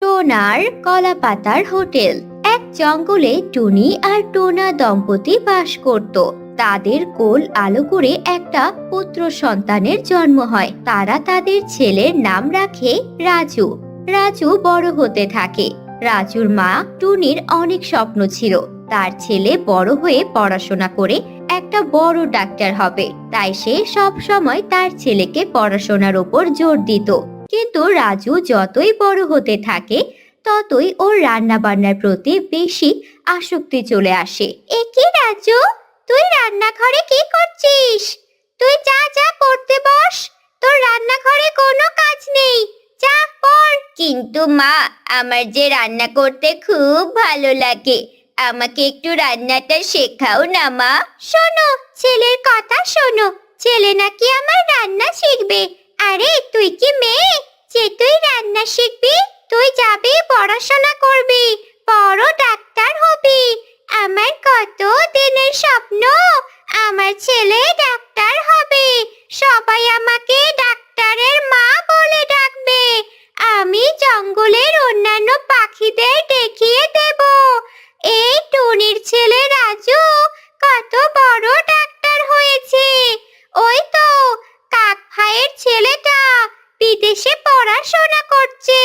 Toner কলাপাতার hotel. এক জঙ্গলে টুনি আর টোনা দম্পতি বাস করত। তাদের কোল আলো করে একটা পুত্র সন্তানের জন্ম হয়। তারা তাদের ছেলের নাম রাখে রাজু। রাজু বড় হতে থাকে। রাজুর মা টুনির অনেক স্বপ্ন ছিল। তার ছেলে বড় হয়ে পড়াশোনা করে একটা বড় ডাক্তার হবে। তাই সে সব সময় তার ছেলেকে পড়াশোনার উপর জোর দিত। কিন্তু রাজু যতই বড় হতে থাকে, ততই ওর রান্না বান্নার প্রতি বেশি আসক্তি চলে আসে। এ কি রাজু, তুই রান্নাঘরে কি করছিস? তুই যা যা পড়তে বস। তোর রান্নাঘরে কোনো কাজ নেই। যা, পড়। কিন্তু মা, আমার যে রান্না করতে খুব ভালো লাগে, আমাকে একটু রান্নাটা শেখাও না মা। শোনো, ছেলের কথা শোনো। ছেলে নাকি আমার রান্না শিখবে। আরে, তুই কি মেয়ে? যে তুই রান্না শিখবি, তুই যাবি পড়াশোনা করবি, বড় ডাক্তার হবি। আমার কত দিনের স্বপ্ন, আমার ছেলে ডাক্তার হবে। সবাই আমাকে ডাক্তারের মা বলে ডাকবে। আমি জঙ্গলের অন্যান্য পাখিদের দেখিয়ে দেব। এই টুনির ছেলে রাজু কত বড় ডাক্তার হয়েছে। ওই তো ভাইয়ের ছেলেটা বিদেশে পড়াশোনা করছে।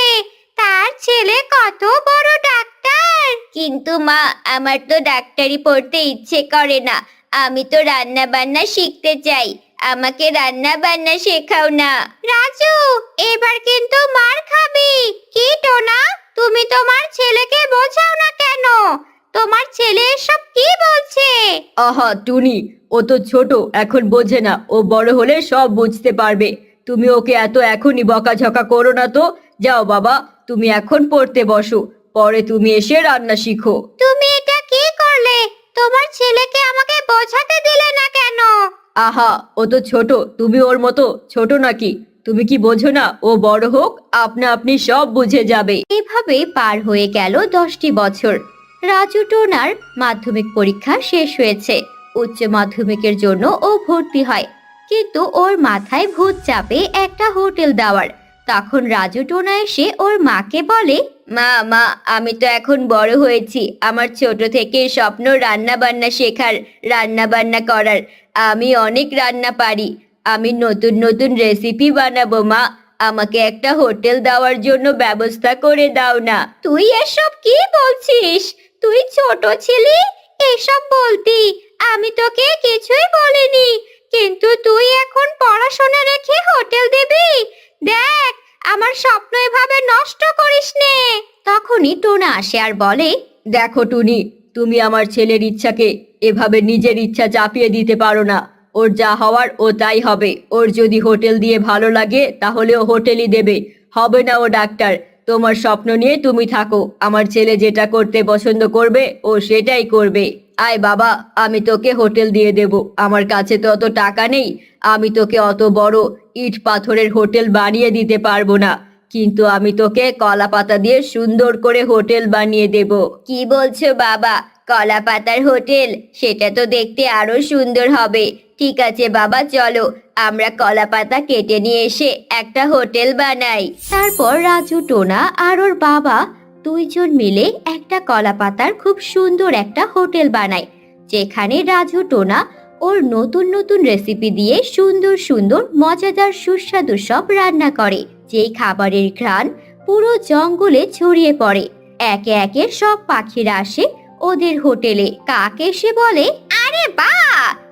তার ছেলে কত বড় ডাক্তার। কিন্তু মা, আমার তো ডাক্তারি পড়তে ইচ্ছে করে না। আমি তো রান্না বান্না শিখতে চাই। আমাকে রান্না বান্না শেখাও না। রাজু, এবার কিন্তু মার খাবি। কি, টোনা? তুমি তোমার ছেলেকে বোঝাও না কেন? তোমার ছেলে এসব কি বলছে? আহা টুনি ও তো ছোট এখন বোঝে না। ও বড় হলে সব বুঝতে পারবে। তুমি ওকে এত এখনই বকাঝকা করো না তো। যাও বাবা তুমি এখন পড়তে বসো। পরে তুমি এসে রান্না শিখো। তুমি এটা কি করলে? তোমার ছেলেকে আমাকে বোঝাতে দিলে না কেন? আহা ও তো ছোট তুমি ওর মতো ছোট নাকি? তুমি কি বোঝো না ও বড় হোক আপনা আপনি সব বুঝে যাবে। এভাবে পার হয়ে গেল দশটি বছর। রাজু টোনার মাধ্যমিক পরীক্ষা শেষ হয়েছে। উচ্চ মাধ্যমিকের জন্য ও ভর্তি হয়। কিন্তু ওর মাথায় ভূত চাপে একটা হোটেল দেওয়ার। তখন রাজু টোনা এসে ওর মাকে বলে, মা মা, আমি তো এখন বড় হয়েছি। আমার ছোট থেকে স্বপ্ন রান্না বান্না শেখার রান্না বান্না করার। আমি অনেক রান্না পারি। আমি নতুন নতুন রেসিপি বানাবো, মা। আমাকে একটা হোটেল দেওয়ার জন্য ব্যবস্থা করে দাও না। তুই এসব কি বলছিস? তুই ছোট ছিলি? এসব বলতি। আমি তোকে কিছুই বলিনি। কিন্তু তুই এখন পড়াশোনা রেখে হোটেল দিবি? দেখ, আমার স্বপ্ন এভাবে নষ্ট করিস নে। তখনই টোনা আসে আর বলে, দেখো টুনি, তুমি আমার ছেলের ইচ্ছাকে এভাবে নিজের ইচ্ছা চাপিয়ে দিতে পারো না। ওর যা হওয়ার ও তাই হবে। ওর যদি হোটেল দিয়ে ভালো লাগে, তাহলে ও হোটেলই দেবে। হবে না ও ডাক্তার। তোমার স্বপ্ন নিয়ে তুমি থাকো। আমার ছেলে যেটা করতে পছন্দ করবে, ও সেটাই করবে। আয় বাবা, আমি তোকে হোটেল দিয়ে দেব। আমার কাছে তো অত টাকা নেই, আমি তোকে অত বড় ইট পাথরের হোটেল বানিয়ে দিতে পারব না। কিন্তু আমি তোকে কলা পাতা দিয়ে সুন্দর করে হোটেল বানিয়ে দেব। কি বলছো বাবা? কলা পাতার হোটেল, সেটা তো দেখতে আরও সুন্দর হবে। ঠিক আছে বাবা, চলো। আমরা কলা পাতা কেটে নিয়ে এসে একটা হোটেল বানাই। তারপর রাজু, টোনা আর ওর বাবা দুইজন মিলে একটা কলা পাতার খুব সুন্দর একটা হোটেল বানায় যেখানে রাজু, টোনা ওর নতুন নতুন রেসিপি দিয়ে সুন্দর সুন্দর মজাদার সুস্বাদু সব রান্না করে, যেই খাবারের ঘ্রাণ পুরো জঙ্গলে ছড়িয়ে পড়ে। একে একে সব পাখিরা আসে ওদের হোটেলে কাক এসে বলে? আরে বা,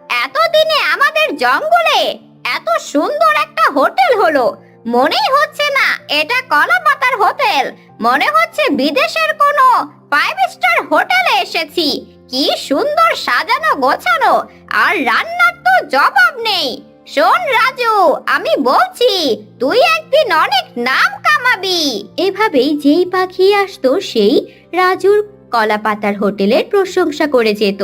এতদিনে আমাদের জঙ্গলে এত সুন্দর একটা হোটেল হলো। মনেই হচ্ছে না, এটা কলাপাতার হোটেল। মনে হচ্ছে বিদেশের কোনো ফাইভ স্টার হোটেলে এসেছি। কি সুন্দর সাজানো গোছানো, আর রান্নার তো জবাব নেই। শোন রাজু, আমি বলছি, তুই একদিন অনেক নাম কামাবি। এভাবেই যেই পাখি আসতো, সেই রাজুর কলাপাতার হোটেলের প্রশংসা করে যেত।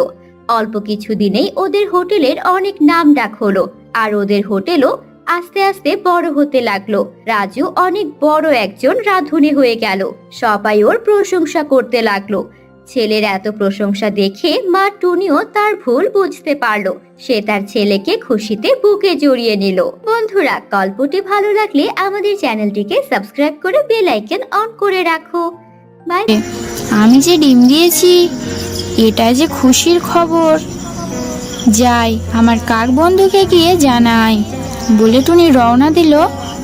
অল্প কিছু দিনেই ওদের হোটেলের অনেক নাম ডাক হলো আর ওদের হোটেলও আস্তে আস্তে বড় হতে লাগল। রাজু অনেক বড় একজন রাঁধুনি হয়ে গেল। সবাই ওর প্রশংসা করতে লাগল। ছেলের এত প্রশংসা দেখে মা টুনিও তার ভুল বুঝতে পারল। সে তার ছেলেকে খুশিতে বুকে জড়িয়ে নিল। বন্ধুরা, গল্পটি ভালো লাগলে আমাদের চ্যানেলটিকে সাবস্ক্রাইব করে বেল আইকন অন করে রাখো। বাই। আমি যে ডিম দিয়েছি এটা যে খুশির খবর। যাই, আমার কাক বন্ধুকে গিয়ে জানাই। বলে টুনি রওনা দিল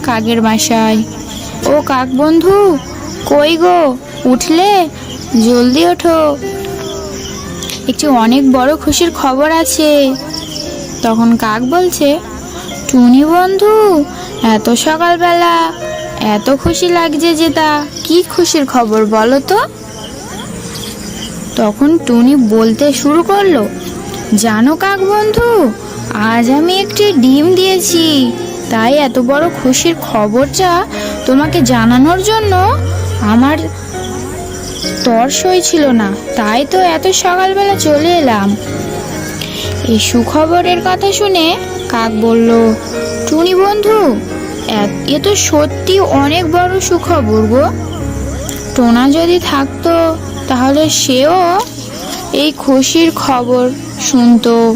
কাকের বাসায়। ও কাক বন্ধু, কই গো? উঠলে? জলদি ওঠো। একটি অনেক বড় খুশির খবর আছে। তখন কাক বলছে, টুনি বন্ধু, এত সকালবেলা এত খুশি লাগছে যে তা, কি খুশির খবর বলো তো? তখন টুনি বলতে শুরু করল, জানো কাক বন্ধু আজ আমি একটি ডিম দিয়েছি। তাই এত বড় খুশির খবরটা তোমাকে জানানোর জন্য আমার তর সই ছিল না। তাই তো এত সকালবেলা চলে এলাম। এই সুখবরের কথা শুনে কাক বলল, টুনি বন্ধু এ তো সত্যি অনেক বড় সুখবর গো। টোনা যদি থাকতো, তাহলে সেও এই খুশির খবর শুনতো।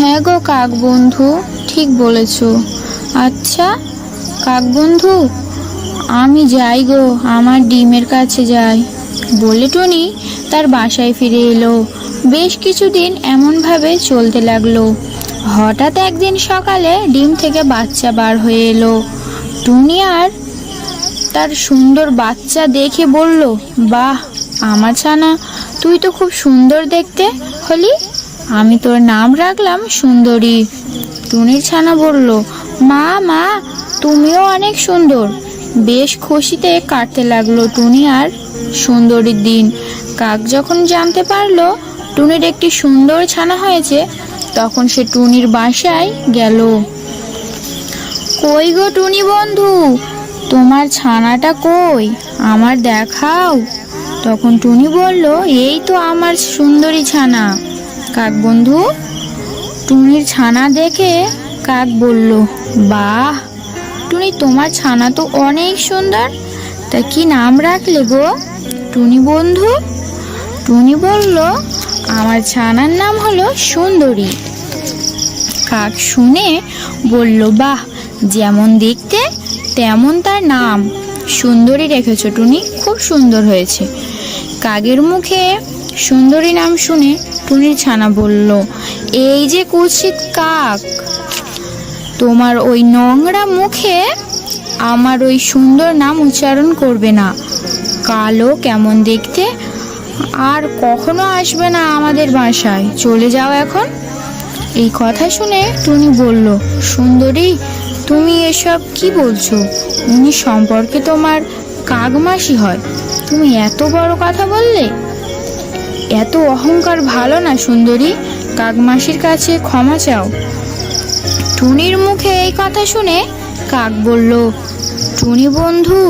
হ্যাঁ গো কাক বন্ধু ঠিক বলেছ। আচ্ছা কাক বন্ধু আমি যাই গো, আমার ডিমের কাছে যাই। বলে টুনি তার বাসায় ফিরে এলো। বেশ কিছুদিন এমনভাবে চলতে লাগল। হঠাৎ একদিন সকালে ডিম থেকে বাচ্চা বার হয়ে এলো। টুনি আর তার সুন্দর বাচ্চা দেখে বলল, বাহ আমার ছানা তুই তো খুব সুন্দর দেখতে। হলি, আমি তোর নাম রাখলাম সুন্দরী। টুনির ছানা বলল, মা মা, তুমিও অনেক সুন্দর। বেশ খুশিতে কাটতে লাগল টুনি আর সুন্দরীর দিন। কাক যখন জানতে পারল টুনির একটি সুন্দর ছানা হয়েছে, তখন সে টুনির বাসায় গেল। কই গো টুনি বন্ধু তোমার ছানাটা কই? আমার দেখাও। তখন টুনি বলল, এই তো আমার সুন্দরী ছানা। কাক বন্ধু? টুনির ছানা দেখে কাক বলল, বাহ, টুনি তোমার ছানা তো অনেক সুন্দর। তা কি নাম রাখলে গো? টুনি বন্ধু? টুনি বলল, আমার ছানার নাম হলো সুন্দরী। কাক শুনে বলল, বাহ, যেমন দেখতে তেমন তার নাম। সুন্দরী রেখেছ, টুনি। খুব সুন্দর হয়েছে। কাকের মুখে সুন্দরী নাম শুনে টুনির ছানা বলল, এই যে কুৎসিত কাক, তোমার ওই নোংরা মুখে আমার ওই সুন্দর নাম উচ্চারণ করবে না। কালো কেমন দেখতে, আর কখনো আসবে না আমাদের বাসায়। চলে যাও এখন। এই কথা শুনে টুনি বলল, সুন্দরী তুমি এসব কি বলছো? উনি সম্পর্কে তোমার কাকমাসি হয়। তুমি এত বড় কথা বললে? এত অহংকার ভালো না, সুন্দরী। কাকমাসির কাছে ক্ষমা চাও। টুনির মুখে এই কথা শুনে কাক বলল, টুনি বন্ধু,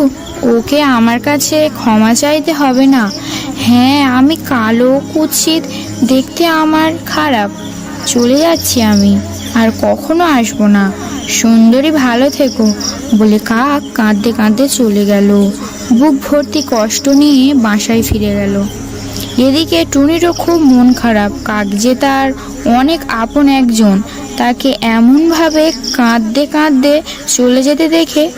ওকে আমার কাছে ক্ষমা চাইতে হবে না। হ্যাঁ আমি কালো, কুৎসিত, দেখতে আমার খারাপ। চলে যাচ্ছি আমি, আর কখনো আসব না। সুন্দরী ভালো থেকো বলে কাক কাঁদতে কাঁদতে চলে গেল। বুক ভর্তি কষ্ট নিয়ে বাসায় ফিরে গেল। এদিকে টুনিরও খুব মন খারাপ। কাক যে তার অনেক আপন একজন, তাকে এমনভাবে কাঁদতে কাঁদতে চলে যেতে দেখে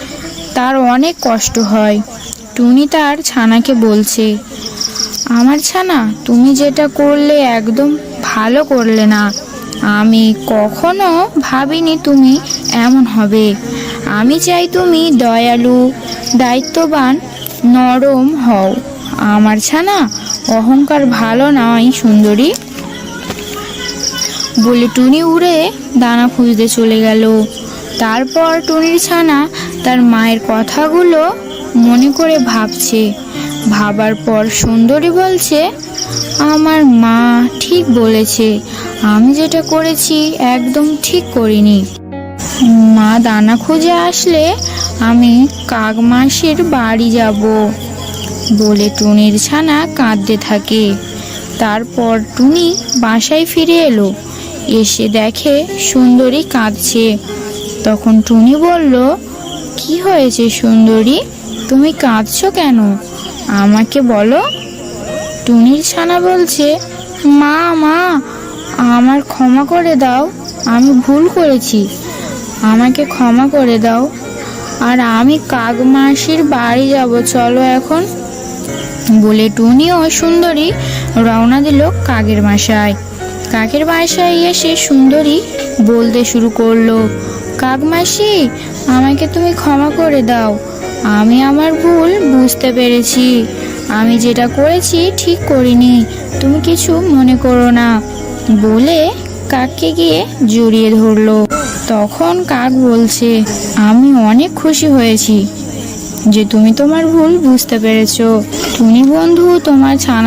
তার অনেক কষ্ট হয়। টুনি তার ছানাকে বলছে, আমার ছানা, তুমি যেটা করলে একদম ভালো করলে না। আমি কখনো ভাবিনি তুমি এমন হবে। আমি চাই তুমি দয়ালু, দায়িত্ববান, নরম হও। আমার ছানা অহংকার ভালো নয়, সুন্দরী। বলে টুনি উড়ে দানা খুঁজতে চলে গেল। তারপর টুনির ছানা তার মায়ের কথাগুলো মনে করে ভাবছে। ভাবার পর সুন্দরী বলছে, আমার মা ঠিক বলেছে আমি যেটা করেছি একদম ঠিক করিনি। মা দানা খুঁজে আসলে আমি কাকমাসির বাড়ি যাব বলে টুনির ছানা কাঁদতে থাকে। তারপর টুনি বাসায় ফিরে এলো, এসে দেখে সুন্দরী কাঁদছে। তখন টুনি বলল, কি হয়েছে সুন্দরী? তুমি কাঁদছো কেন? আমাকে বলো। টুনির ছানা বলছে, মা মা আমার ক্ষমা করে দাও, আমি ভুল করেছি। আমাকে ক্ষমা করে দাও। আর আমি কাক মাসির বাড়ি যাব, চলো এখন। বলে টুনি ও সুন্দরী রওনা দিল কাকের বাসায়। কাকের বাসায় এসে সুন্দরী বলতে শুরু করল কাক মাসি আমাকে তুমি ক্ষমা করে দাও। আমি আমার ভুল বুঝতে পেরেছি। আমি যেটা করেছি ঠিক করিনি। তুমি কিছু মনে করো না। বলে কাককে গিয়ে জড়িয়ে ধরলো। তখন কাক বলছে, আমি অনেক খুশি হয়েছি যে তুমি তোমার ভুল বুঝতে পেরেছ। তুমি বন্ধু তোমার ছানা